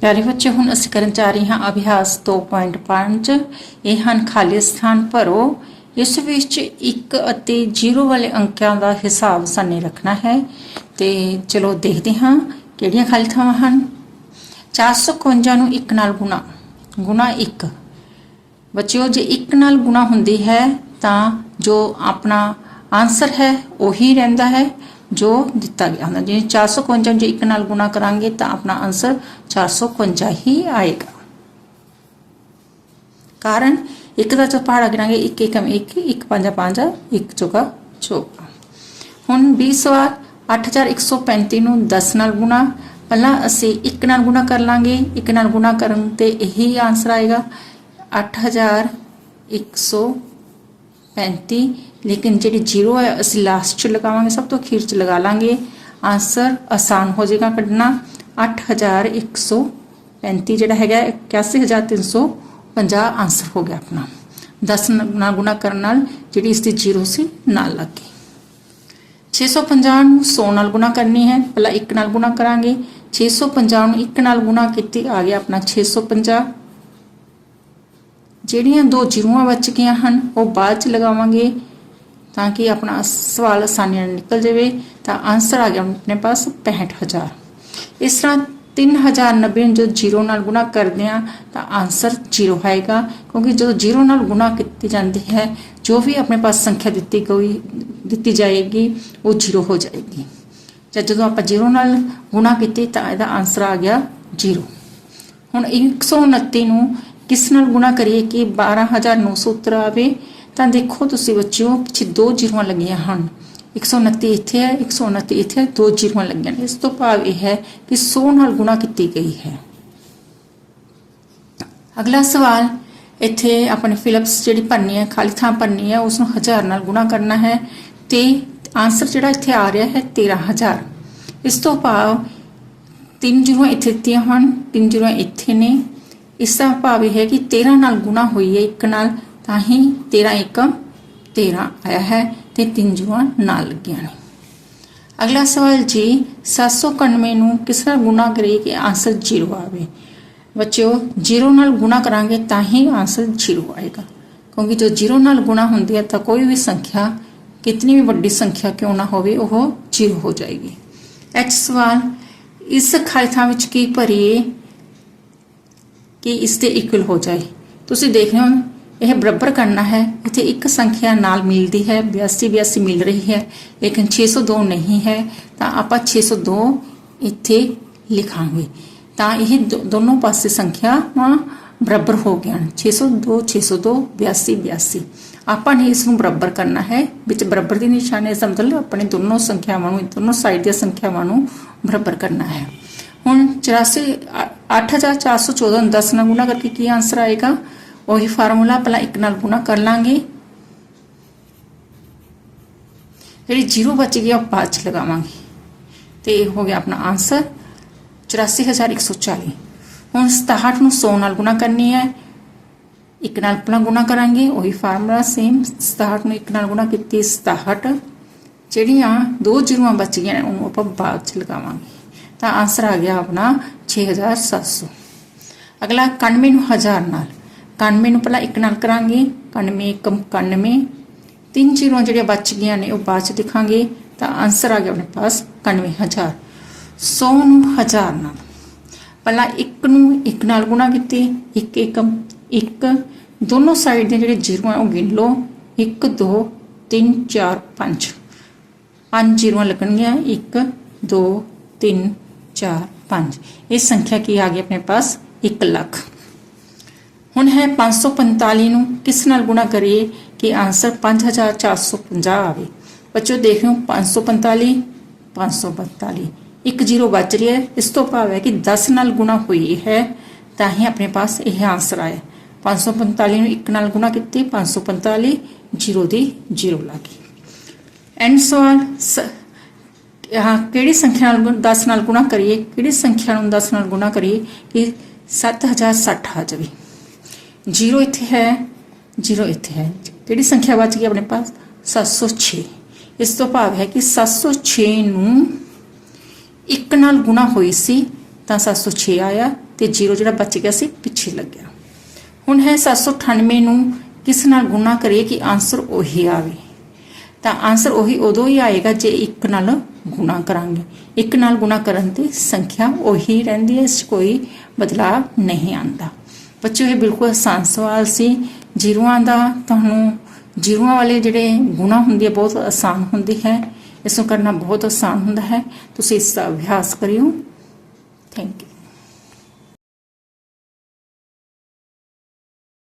ਪਿਆਰੇ ਬੱਚੇ, ਹੁਣ ਅਸੀਂ ਕਰਨ ਜਾ ਰਹੇ ਹਾਂ ਅਭਿਆਸ 2.5 ਇਹ ਹਨ ਖਾਲੀ ਸਥਾਨ ਭਰੋ। ਇਸ ਵਿੱਚ 1 ਅਤੇ 0 ਵਾਲੇ ਅੰਕਾਂ ਦਾ ਹਿਸਾਬ ਸਾਨੇ ਰੱਖਣਾ ਹੈ। ਤੇ ਚਲੋ ਦੇਖਦੇ ਹਾਂ ਕਿਹੜੀਆਂ ਖਾਲੀ ਥਾਵਾਂ ਹਨ। 451 ਨੂੰ 1 ਨਾਲ ਗੁਣਾ। ਗੁਣਾ 1 ਬੱਚਿਓ, ਜੇ 1 ਨਾਲ ਗੁਣਾ ਹੁੰਦੀ ਹੈ ਤਾਂ ਜੋ ਆਪਣਾ ਆਨਸਰ ਹੈ, ਉਹੀ ਰਹਿੰਦਾ ਹੈ। ਜੋ ਦਿੱਤਾ ਗਿਆ ਹੁੰਦਾ ਜੇ 451 ਜੇ 1 ਨਾਲ ਗੁਣਾ ਕਰਾਂਗੇ ਤਾਂ ਆਪਣਾ ਆਨਸਰ 451 ਹੀ ਆਏਗਾ ਕਾਰਨ ਇੱਕ ਦਾ ਚੌਪਾੜਾ ਗਿਣਾਂਗੇ 1 1 1 1 5 5 1 ਚੌਕਾ ਚੌਕਾ ਹੁਣ 20 ਸਵਾਲ 8135 ਨੂੰ 10 ਨਾਲ ਗੁਣਾ ਪਹਿਲਾਂ ਅਸੀਂ 1 ਨਾਲ ਗੁਣਾ ਕਰ ਲਾਂਗੇ 1 ਨਾਲ ਗੁਣਾ ਕਰਨ ਤੇ ਇਹੀ ਆਨਸਰ ਆਏਗਾ 8135 ਲੇਕਿਨ ਜਿਹੜੀ 0 ਹੈ ਅਸੀਂ ਲਾਸਟ ਚ ਲਗਾਵਾਂਗੇ ਸਭ ਤੋਂ ਅਖੀਰ ਚ ਲਗਾ ਲਾਂਗੇ ਆਨਸਰ ਆਸਾਨ ਹੋ ਜਾਏਗਾ ਕੱਢਣਾ 8135 ਜਿਹੜਾ ਹੈਗਾ 81350 ਆਨਸਰ ਹੋ ਗਿਆ ਆਪਣਾ 10 ਨਾਲ ਗੁਣਾ ਕਰਨ ਨਾਲ ਜਿਹੜੀ ਇਸ ਦੀ 0 ਸੀ ਨਾਲ ਲੱਗ ਗਈ 650 ਨੂੰ 100 ਨਾਲ ਗੁਣਾ ਕਰਨੀ ਹੈ ਪਹਿਲਾਂ 1 ਨਾਲ ਗੁਣਾ ਕਰਾਂਗੇ 650 ਨੂੰ 1 ਨਾਲ ਗੁਣਾ ਕੀਤੀ ਆ ਗਿਆ ਆਪਣਾ 650 ਜਿਹੜੀਆਂ ਦੋ ਜ਼ੀਰੋਆਂ ਬਚ ਗਈਆਂ ਹਨ, ਉਹ ਬਾਅਦ ਚ ਲਗਾਵਾਂਗੇ ਤਾਂ ਕਿ ਆਪਣਾ ਸਵਾਲ ਆਸਾਨੀ ਨਾਲ ਨਿਕਲ ਜਾਵੇ। ਤਾਂ ਆਨਸਰ ਆ ਗਿਆ ਆਪਣੇ ਪਾਸ 65000 ਇਸ ਤਰ੍ਹਾਂ 3090 ਨੂੰ ਜਦੋਂ 0 ਨਾਲ ਗੁਣਾ ਕਰਦੇ ਆ ਤਾਂ ਆਨਸਰ 0 ਆਏਗਾ। ਕਿਉਂਕਿ ਜਦੋਂ 0 ਨਾਲ ਗੁਣਾ ਕੀਤੀ ਜਾਂਦੀ ਹੈ, ਜੋ ਵੀ ਆਪਣੇ ਪਾਸ ਸੰਖਿਆ ਦਿੱਤੀ ਗਈ, ਦਿੱਤੀ ਜਾਏਗੀ, ਉਹ 0 ਹੋ ਜਾਏਗੀ। ਜਾਂ ਜਦੋਂ ਆਪਾਂ 0 ਨਾਲ ਗੁਣਾ ਕੀਤੀ, ਤਾਂ ਇਹਦਾ ਆਨਸਰ ਆ ਗਿਆ 0 ਹੁਣ 129 ਨੂੰ ਕਿਸ ਨਾਲ ਗੁਣਾ ਕਰੀਏ ਕਿ 12970 ਆਵੇ? ਤਾਂ ਦੇਖੋ ਤੁਸੀਂ ਬੱਚਿਓ, ਪਿੱਛੇ ਦੋ ਜ਼ੀਰੋਆਂ ਲੱਗੀਆਂ ਹਨ। 129 ਇੱਥੇ ਹੈ 129 ਇੱਥੇ ਹੈ, ਦੋ ਜ਼ੀਰੋਆਂ ਲੱਗੀਆਂ ਨੇ। ਇਸ ਤੋਂ ਭਾਵ ਇਹ ਹੈ ਕਿ 100 ਨਾਲ ਗੁਣਾ ਕੀਤੀ ਗਈ ਹੈ। ਅਗਲਾ ਸਵਾਲ, ਇੱਥੇ ਆਪਣੇ ਫਿਲਪਸ ਜਿਹੜੀ ਭਰਨੀ ਹੈ, ਖਾਲੀ ਥਾਂ ਭਰਨੀ ਹੈ ਉਸ ਨੂੰ 1000 ਨਾਲ ਗੁਣਾ ਕਰਨਾ ਹੈ। ਤੇ ਆਨਸਰ ਜਿਹੜਾ ਇੱਥੇ ਆ ਰਿਹਾ ਹੈ 13000 ਇਸ ਤੋਂ ਭਾਵ ਤਿੰਨ ਜ਼ੀਰੋਆਂ ਇੱਥੇ ਦਿੱਤੀਆਂ ਹਨ, ਤਿੰਨ ਜ਼ੀਰੋਆਂ ਇੱਥੇ ਨੇ। ਇਸ ਦਾ ਭਾਵ ਇਹ ਹੈ ਕਿ 13 ਨਾਲ ਗੁਣਾ ਹੋਈ ਹੈ, ਇੱਕ ਨਾਲ ਤਾਂ ਹੀ 13 ਇੱਕ 13 ਆਇਆ ਹੈ ਤੇ ਤਿੰਨ ਜ਼ੀਰੋਆਂ ਨਾਲ ਲੱਗੀਆਂ ਨੇ। ਅਗਲਾ ਸਵਾਲ ਜੀ 791 ਨੂੰ ਕਿਸ ਨਾਲ ਗੁਣਾ ਕਰੀਏ ਕਿ ਆਂਸਰ 0 ਆਵੇ? ਬੱਚਿਓ 0 ਨਾਲ ਗੁਣਾ ਕਰਾਂਗੇ ਤਾਂ ਹੀ ਆਂਸਰ 0 ਆਏਗਾ। ਕਿਉਂਕਿ ਜੋ 0 ਨਾਲ ਗੁਣਾ ਹੁੰਦੀ ਹੈ ਤਾਂ ਕੋਈ ਵੀ ਸੰਖਿਆ, ਕਿਤਨੀ ਵੀ ਵੱਡੀ ਸੰਖਿਆ ਕਿਉਂ ਨਾ ਹੋਵੇ, ਉਹ 0 ਹੋ ਜਾਏਗੀ। ਐਚ ਸਵਾਲ, ਇਸ ਖਾਲੀ ਥਾਂ ਵਿੱਚ ਕੀ ਭਰੀਏ? ਕਿ ਇਸ ਦੇ ਇਕੁਅਲ ਹੋ ਜਾਏ। ਤੁਸੀਂ ਦੇਖ ਰਹੇ ਹੋ ਇਹ ਬਰਾਬਰ ਕਰਨਾ ਹੈ। ਇੱਥੇ ਇੱਕ ਸੰਖਿਆ ਨਾਲ ਮਿਲਦੀ ਹੈ 82 82 ਮਿਲ ਰਹੀ ਹੈ, ਲੇਕਿਨ 602 ਨਹੀਂ ਹੈ। ਤਾਂ ਆਪਾਂ 602 ਇੱਥੇ ਲਿਖਾਂਗੇ। ਤਾਂ ਇਹ ਦੋ- ਦੋਨੋਂ ਪਾਸੇ ਸੰਖਿਆਵਾਂ ਬਰਾਬਰ ਹੋ ਗਈਆਂ 602 602 82 82 ਆਪਾਂ ਨੇ ਇਸ ਨੂੰ ਬਰਾਬਰ ਕਰਨਾ ਹੈ। ਵਿੱਚ ਬਰਾਬਰ ਦੀ ਨਿਸ਼ਾਨੀ ਇਸ ਦਾ ਮਤਲਬ ਆਪਣੇ ਦੋਨੋਂ ਸੰਖਿਆਵਾਂ ਨੂੰ, ਦੋਨੋਂ ਸਾਈਡ ਦੀਆਂ ਸੰਖਿਆਵਾਂ ਨੂੰ ਬਰਾਬਰ ਕਰਨਾ ਹੈ। ਹੁਣ 84 8414 ਨੂੰ 10 ਨਾਲ ਗੁਣਾ ਕਰਕੇ ਕੀ ਆਨਸਰ ਆਏਗਾ? ਉਹੀ ਫਾਰਮੂਲਾ ਪਹਿਲਾਂ ਇੱਕ ਨਾਲ ਗੁਣਾ ਕਰ ਲਾਂਗੇ। ਜਿਹੜੀ ਜੀਰੋ ਬਚ ਗਈ ਉਹ ਬਾਅਦ ਚ ਲਗਾਵਾਂਗੇ। ਤੇ ਇਹ ਹੋ ਗਿਆ ਆਪਣਾ ਆਨਸਰ 84140 ਹੁਣ 67 ਨੂੰ 100 ਨਾਲ ਗੁਣਾ ਕਰਨੀ ਹੈ। ਇੱਕ ਨਾਲ ਪਹਿਲਾਂ ਗੁਣਾ ਕਰਾਂਗੇ, ਉਹੀ ਫਾਰਮੂਲਾ ਸੇਮ 67 ਨੂੰ ਇੱਕ ਨਾਲ ਗੁਣਾ ਕੀਤੀ 67 ਜਿਹੜੀਆਂ ਦੋ ਜ਼ੀਰੋਆਂ ਬਚ ਗਈਆਂ ਨੇ, ਉਹਨੂੰ ਆਪਾਂ ਬਾਅਦ ਚ ਲਗਾਵਾਂਗੇ। ਤਾਂ ਆਨਸਰ ਆ ਗਿਆ ਆਪਣਾ 6700 ਅਗਲਾ 91 ਨੂੰ 1000 ਨਾਲ। 91 ਨੂੰ ਪਹਿਲਾਂ ਇੱਕ ਨਾਲ ਕਰਾਂਗੇ 91 ਕਮ 91 ਤਿੰਨ ਜ਼ੀਰੋਆਂ ਜਿਹੜੀਆਂ ਬਚ ਗਈਆਂ ਨੇ, ਉਹ ਬਾਅਦ ਚ ਦਿਖਾਂਗੇ। ਤਾਂ ਆਨਸਰ ਆ ਗਿਆ ਆਪਣੇ ਪਾਸ 91000 100 ਨੂੰ 1000 ਨਾਲ। ਪਹਿਲਾਂ ਇੱਕ ਨੂੰ ਇੱਕ ਨਾਲ ਗੁਣਾ ਕੀਤੀ, ਇੱਕ ਏਕਮ ਇੱਕ। ਦੋਨੋਂ ਸਾਈਡ ਦੇ ਜਿਹੜੇ ਜ਼ੀਰੋ ਆ ਉਹ ਗਿਣ ਲਓ। 1 2 3 4 5 ਪੰਜ ਜ਼ੀਰੋਆਂ ਲੱਗਣਗੀਆਂ। 1 2 3 4 5 ਇਹ ਸੰਖਿਆ ਕੀ ਆ ਗਈ ਆਪਣੇ ਪਾਸ? ਇੱਕ ਲੱਖ। ਹੁਣ ਹੈ 545 ਨੂੰ ਕਿਸ ਨਾਲ ਗੁਣਾ ਕਰੀਏ ਕਿ ਆਨਸਰ 5450 ਆਵੇ? ਬੱਚੋ ਦੇਖਿਓ 545 545 ਇੱਕ ਜ਼ੀਰੋ ਬਚ ਰਿਹਾ ਇਸ ਤੋਂ ਭਾਵ ਹੈ ਕਿ 10 ਨਾਲ ਗੁਣਾ ਹੋਈ ਹੈ, ਤਾਂ ਹੀ ਆਪਣੇ ਪਾਸ ਇਹ ਆਨਸਰ ਆਇਆ। 545 ਨੂੰ ਇੱਕ ਨਾਲ ਗੁਣਾ ਕੀਤੀ 545 ਜ਼ੀਰੋ ਦੀ ਜ਼ੀਰੋ ਲੱਗੀ। ਐਂਡ ਸਵਾਲ। ਸ- ਕਿਹੜੀ ਸੰਖਿਆ ਨਾਲ ਗੁਣ- 10 ਨਾਲ ਗੁਣਾ ਕਰੀਏ ਕਿਹੜੀ ਸੰਖਿਆ ਨੂੰ 10 ਨਾਲ ਗੁਣਾ ਕਰੀਏ ਕਿ 7060 ਆ ਜਾਵੇ 0 ਇੱਥੇ ਹੈ 0 ਇੱਥੇ ਹੈ ਕਿਹੜੀ ਸੰਖਿਆ ਬਚ ਗਈ ਆਪਣੇ ਪਾਸ 706 ਇਸ ਤੋਂ ਭਾਵ ਹੈ ਕਿ 706 ਨੂੰ ਇੱਕ ਨਾਲ ਗੁਣਾ ਹੋਈ ਸੀ ਤਾਂ 706 ਆਇਆ ਤੇ 0 ਜਿਹੜਾ ਬਚ ਗਿਆ ਸੀ ਪਿੱਛੇ ਲੱਗਿਆ ਹੁਣ ਹੈ 798 ਨੂੰ ਕਿਸ ਨਾਲ ਗੁਣਾ ਕਰੀਏ ਕਿ ਆਨਸਰ ਉਹੀ ਆਵੇ ਤਾਂ ਆਨਸਰ ਉਹੀ ਉਦੋਂ ਹੀ ਆਏਗਾ ਜੇ ਇੱਕ ਨਾਲ ਗੁਣਾ ਕਰਾਂਗੇ। ਇੱਕ ਨਾਲ ਗੁਣਾ ਕਰਨ ਤੇ ਸੰਖਿਆ ਉਹੀ ਰਹਿੰਦੀ ਹੈ, ਇਸ 'ਚ ਕੋਈ ਬਦਲਾਅ ਨਹੀਂ ਆਉਂਦਾ। ਬੱਚਿਓ, ਇਹ ਬਿਲਕੁਲ ਆਸਾਨ ਸਵਾਲ ਸੀ। ਜ਼ੀਰੋਆਂ ਦਾ ਤੁਹਾਨੂੰ, ਜ਼ੀਰੋਆਂ ਵਾਲੇ ਜਿਹੜੇ ਗੁਣਾ ਹੁੰਦੀ ਹੈ, ਬਹੁਤ ਆਸਾਨ ਹੁੰਦੀ ਹੈ। ਇਸ ਨੂੰ ਕਰਨਾ ਬਹੁਤ ਆਸਾਨ ਹੁੰਦਾ ਹੈ। ਤੁਸੀਂ ਇਸ ਦਾ ਅਭਿਆਸ ਕਰਿਓ। Thank you